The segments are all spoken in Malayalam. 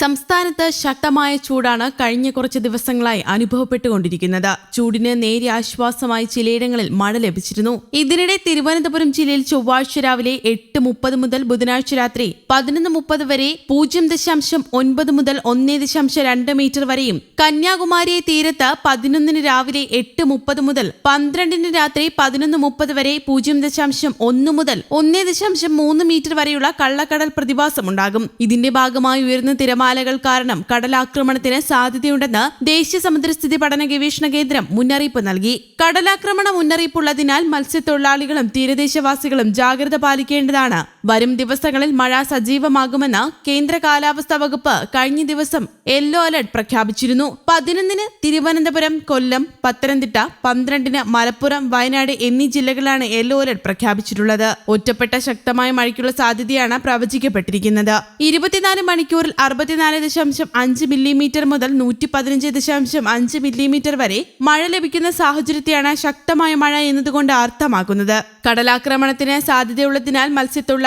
സംസ്ഥാനത്ത് ശക്തമായ ചൂടാണ് കഴിഞ്ഞ കുറച്ച് ദിവസങ്ങളായി അനുഭവപ്പെട്ടുകൊണ്ടിരിക്കുന്നത്. ചൂടിന് നേരിയ ആശ്വാസമായി ചിലയിടങ്ങളിൽ മഴ ലഭിച്ചിരുന്നു. ഇതിനിടെ തിരുവനന്തപുരം ജില്ലയിൽ ചൊവ്വാഴ്ച രാവിലെ എട്ട് മുപ്പത് മുതൽ ബുധനാഴ്ച രാത്രി പതിനൊന്ന് മുപ്പത് വരെ പൂജ്യം ദശാംശം ഒൻപത് മുതൽ ഒന്നേ ദശാംശം രണ്ട് മീറ്റർ വരെയും. കന്യാകുമാരി തീരത്ത് പതിനൊന്നിന് രാവിലെ എട്ട് മുപ്പത് മുതൽ പന്ത്രണ്ടിന് രാത്രി പതിനൊന്ന് മുപ്പത് വരെ പൂജ്യം ദശാംശം ഒന്ന് മുതൽ ഒന്നേ ദശാംശം മൂന്ന് മീറ്റർ വരെയുള്ള കള്ളക്കടൽ പ്രതിഭാസമുണ്ടാകും ഇതിന്റെ ഭാഗമായി ഉയർന്ന തിരമാലകൾ കാരണം കടലാക്രമണത്തിന് സാധ്യതയുണ്ടെന്ന് ദേശീയ സമുദ്രസ്ഥിതി പഠന ഗവേഷണ കേന്ദ്രം മുന്നറിയിപ്പ് നൽകി. കടലാക്രമണ മുന്നറിയിപ്പുള്ളതിനാൽ മത്സ്യത്തൊഴിലാളികളും തീരദേശവാസികളും ജാഗ്രത പാലിക്കേണ്ടതാണ്. വരും ദിവസങ്ങളിൽ മഴ സജീവമാകുമെന്ന് കേന്ദ്ര കാലാവസ്ഥാ വകുപ്പ് കഴിഞ്ഞ ദിവസം യെല്ലോ അലർട്ട് പ്രഖ്യാപിച്ചിരുന്നു. പതിനൊന്നിന് തിരുവനന്തപുരം കൊല്ലം പത്തനംതിട്ട പന്ത്രണ്ടിന് മലപ്പുറം വയനാട് എന്നീ ജില്ലകളാണ് യെല്ലോ അലർട്ട് പ്രഖ്യാപിച്ചിട്ടുള്ളത്. ഒറ്റപ്പെട്ട ശക്തമായ മഴയ്ക്കുള്ള സാധ്യതയാണ് പ്രവചിക്കപ്പെട്ടിരിക്കുന്നത്. ഇരുപത്തിനാല് മണിക്കൂറിൽ അറുപത്തിനാല് ദശാംശം അഞ്ച് മില്ലിമീറ്റർ മുതൽ നൂറ്റി പതിനഞ്ച് ദശാംശം അഞ്ച് മില്ലിമീറ്റർ വരെ മഴ ലഭിക്കുന്ന സാഹചര്യത്തെയാണ് ശക്തമായ മഴ എന്നതുകൊണ്ട് അർത്ഥമാക്കുന്നത്. കടലാക്രമണത്തിന് സാധ്യതയുള്ളതിനാൽ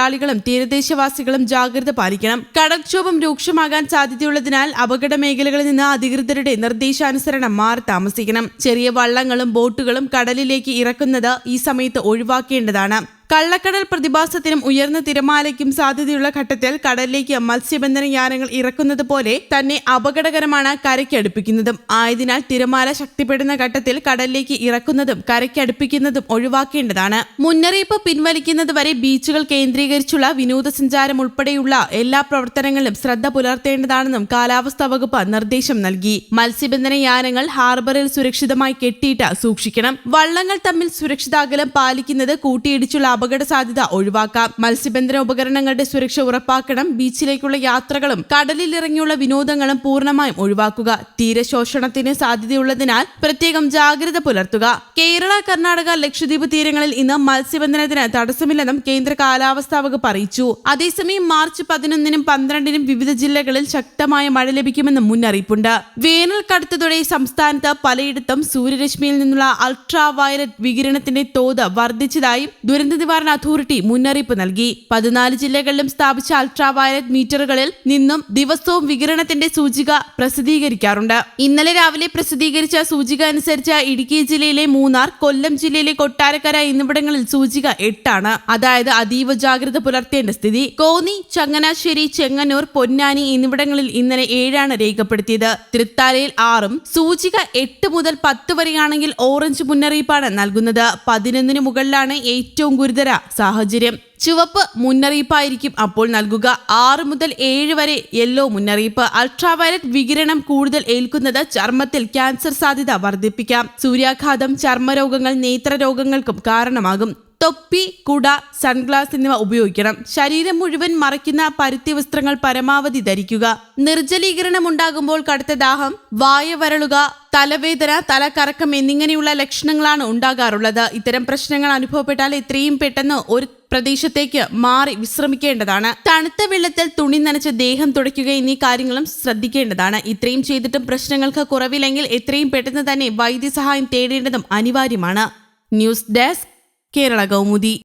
മത്സ്യത്തൊഴിലാളികളും തീരദേശവാസികളും ജാഗ്രത പാലിക്കണം. കടൽക്ഷോഭം രൂക്ഷമാകാൻ സാധ്യതയുള്ളതിനാൽ അപകട മേഖലകളിൽ നിന്ന് അധികൃതരുടെ നിർദ്ദേശാനുസരണം മാറി താമസിക്കണം. ചെറിയ വള്ളങ്ങളും ബോട്ടുകളും കടലിലേക്ക് ഇറക്കുന്നത് ഈ സമയത്ത് ഒഴിവാക്കേണ്ടതാണ്. കള്ളക്കടൽ പ്രതിഭാസത്തിനും ഉയർന്ന തിരമാലയ്ക്കും സാധ്യതയുള്ള ഘട്ടത്തിൽ കടലിലേക്ക് മത്സ്യബന്ധന യാനങ്ങൾ ഇറക്കുന്നത് പോലെ തന്നെ അപകടകരമാണ് കരയ്ക്കടുപ്പിക്കുന്നതും ആയതിനാൽ തിരമാല ശക്തിപ്പെടുന്ന ഘട്ടത്തിൽ കടലിലേക്ക് ഇറക്കുന്നതും കരയ്ക്കടുപ്പിക്കുന്നതും ഒഴിവാക്കേണ്ടതാണ്. മുന്നറിയിപ്പ് പിൻവലിക്കുന്നത് വരെ ബീച്ചുകൾ കേന്ദ്രീകരിച്ചുള്ള വിനോദസഞ്ചാരം ഉൾപ്പെടെയുള്ള എല്ലാ പ്രവർത്തനങ്ങളിലും ശ്രദ്ധ പുലർത്തേണ്ടതാണെന്നും കാലാവസ്ഥാ വകുപ്പ് നിർദ്ദേശം നൽകി. മത്സ്യബന്ധന യാനങ്ങൾ ഹാർബറിൽ സുരക്ഷിതമായി കെട്ടിയിട്ട് സൂക്ഷിക്കണം. വള്ളങ്ങൾ തമ്മിൽ സുരക്ഷിതാകലം പാലിക്കുന്നത് കൂട്ടിയിടിച്ചുള്ള അപകട സാധ്യത ഒഴിവാക്കാം. മത്സ്യബന്ധന ഉപകരണങ്ങളുടെ സുരക്ഷ ഉറപ്പാക്കണം. ബീച്ചിലേക്കുള്ള യാത്രകളും കടലിലിറങ്ങിയുള്ള വിനോദങ്ങളും പൂർണമായും ഒഴിവാക്കുക. തീരശോഷണത്തിന് സാധ്യതയുള്ളതിനാൽ പ്രത്യേകം ജാഗ്രത പുലർത്തുക. കേരള കർണാടക ലക്ഷദ്വീപ് തീരങ്ങളിൽ ഇന്ന് മത്സ്യബന്ധനത്തിന് തടസ്സമില്ലെന്നും കേന്ദ്ര കാലാവസ്ഥാ വകുപ്പ് അറിയിച്ചു. അതേസമയം മാർച്ച് പതിനൊന്നിനും പന്ത്രണ്ടിനും വിവിധ ജില്ലകളിൽ ശക്തമായ മഴ ലഭിക്കുമെന്നും മുന്നറിയിപ്പുണ്ട്. വേനൽ കടുത്തതോടെ സംസ്ഥാനത്ത് പലയിടത്തും സൂര്യരശ്മിയിൽ നിന്നുള്ള അൾട്രാ വയലറ്റ് വികിരണത്തിന്റെ തോത് വർദ്ധിച്ചതായും ദുരന്ത നിവാരണ അതോറിറ്റി മുന്നറിയിപ്പ് നൽകി. പതിനാല് ജില്ലകളിലും സ്ഥാപിച്ച അൾട്രാവയലറ്റ് മീറ്ററുകളിൽ നിന്നും ദിവസവും വികിരണത്തിന്റെ സൂചിക പ്രസിദ്ധീകരിക്കാറുണ്ട്. ഇന്നലെ രാവിലെ പ്രസിദ്ധീകരിച്ച സൂചിക അനുസരിച്ച് ഇടുക്കി ജില്ലയിലെ മൂന്നാർ കൊല്ലം ജില്ലയിലെ കൊട്ടാരക്കര എന്നിവിടങ്ങളിൽ സൂചിക എട്ടാണ്. അതായത് അതീവ ജാഗ്രത പുലർത്തേണ്ട സ്ഥിതി. കോന്നി ചങ്ങനാശ്ശേരി ചെങ്ങന്നൂർ പൊന്നാനി എന്നിവിടങ്ങളിൽ ഇന്നലെ ഏഴാണ് രേഖപ്പെടുത്തിയത്. തൃത്താലയിൽ ആറും സൂചിക എട്ട് മുതൽ പത്ത് വരെയാണെങ്കിൽ ഓറഞ്ച് മുന്നറിയിപ്പാണ് നൽകുന്നത്. പതിനൊന്നിന് മുകളിലാണ് ഏറ്റവും ഗുരുതര സാഹചര്യം. ചുവപ്പ് മുന്നറിയിപ്പായിരിക്കും അപ്പോൾ നൽകുക. ആറ് മുതൽ ഏഴ് വരെ യെല്ലോ മുന്നറിയിപ്പ്. അൾട്രാവയലറ്റ് വികിരണം കൂടുതൽ ഏൽക്കുന്നത് ചർമ്മത്തിൽ ക്യാൻസർ സാധ്യത വർദ്ധിപ്പിക്കാം. സൂര്യാഘാതം ചർമ്മരോഗങ്ങൾ നേത്രരോഗങ്ങൾക്കും കാരണമാകും. തൊപ്പി കുട സൺഗ്ലാസ് എന്നിവ ഉപയോഗിക്കണം. ശരീരം മുഴുവൻ മറയ്ക്കുന്ന പരുത്തി വസ്ത്രങ്ങൾ പരമാവധി ധരിക്കുക. നിർജലീകരണം ഉണ്ടാകുമ്പോൾ കടുത്ത ദാഹം വായ വരളുക തലവേദന തലകറക്കം എന്നിങ്ങനെയുള്ള ലക്ഷണങ്ങളാണ് ഉണ്ടാകാറുള്ളത്. ഇത്തരം പ്രശ്നങ്ങൾ അനുഭവപ്പെട്ടാൽ എത്രയും പെട്ടെന്ന് ഒരു പ്രദേശത്തേക്ക് മാറി വിശ്രമിക്കേണ്ടതാണ്. തണുത്ത വെള്ളത്തിൽ തുണി നനച്ച് ദേഹം തുടയ്ക്കുക എന്നീ കാര്യങ്ങളും ശ്രദ്ധിക്കേണ്ടതാണ്. ഇത്രയും ചെയ്തിട്ടും പ്രശ്നങ്ങൾക്ക് കുറവില്ലെങ്കിൽ എത്രയും പെട്ടെന്ന് തന്നെ വൈദ്യസഹായം തേടേണ്ടതും അനിവാര്യമാണ്. News desk Kerala Kaumudi.